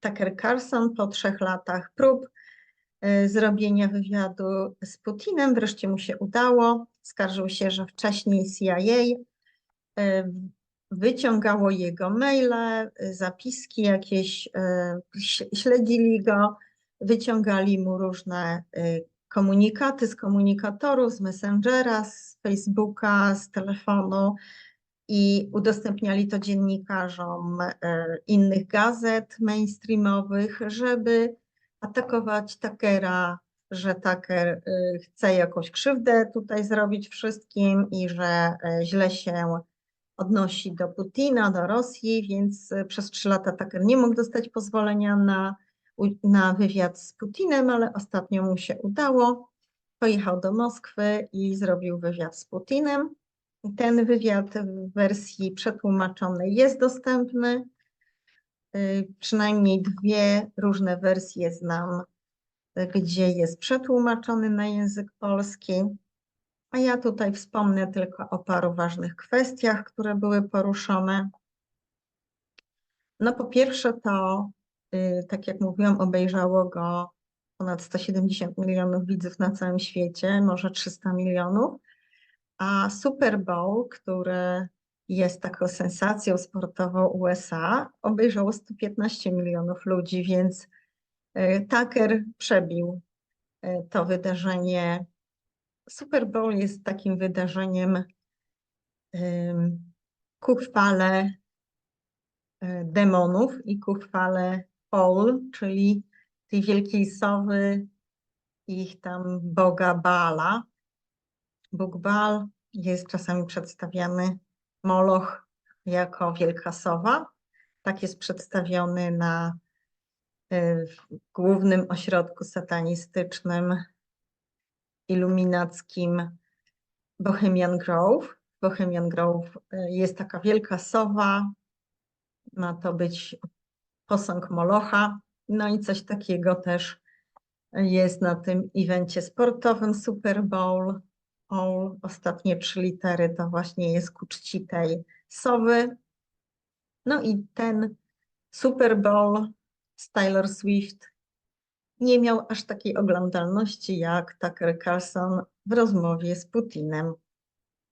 Tucker Carlson po trzech latach prób y, zrobienia wywiadu z Putinem wreszcie mu się udało. Skarżył się, że wcześniej CIA y, wyciągało jego maile, y, zapiski jakieś, śledzili go, wyciągali mu różne komunikaty z komunikatorów, z Messengera, z Facebooka, z telefonu i udostępniali to dziennikarzom e, innych gazet mainstreamowych, żeby atakować Tuckera, że Tucker e, chce jakąś krzywdę tutaj zrobić wszystkim i że e, źle się odnosi do Putina, do Rosji, więc przez trzy lata Tucker nie mógł dostać pozwolenia na, na wywiad z Putinem, ale ostatnio mu się udało. Pojechał do Moskwy i zrobił wywiad z Putinem. Ten wywiad w wersji przetłumaczonej jest dostępny. Y, Przynajmniej dwie różne wersje znam, y, gdzie jest przetłumaczony na język polski. A ja tutaj wspomnę tylko o paru ważnych kwestiach, które były poruszone. No po pierwsze to, y, tak jak mówiłam, obejrzało go ponad 170 milionów widzów na całym świecie, może 300 milionów. A Super Bowl, który jest taką sensacją sportową USA, obejrzało 115 milionów ludzi, więc y, Tucker przebił y, to wydarzenie. Super Bowl jest takim wydarzeniem ku chwale y, demonów i ku chwale Ol, czyli tej wielkiej sowy, ich tam boga Baala. Bóg Baal jest czasami przedstawiany Moloch jako wielka sowa. Tak jest przedstawiony na y, głównym ośrodku satanistycznym iluminackim Bohemian Grove. Bohemian Grove y, jest taka wielka sowa. Ma to być posąg Molocha. No i coś takiego też jest na tym evencie sportowym Super Bowl. All, ostatnie trzy litery to właśnie jest ku czci tej sowy. No i ten Super Bowl z Taylor Swift nie miał aż takiej oglądalności jak Tucker Carlson w rozmowie z Putinem.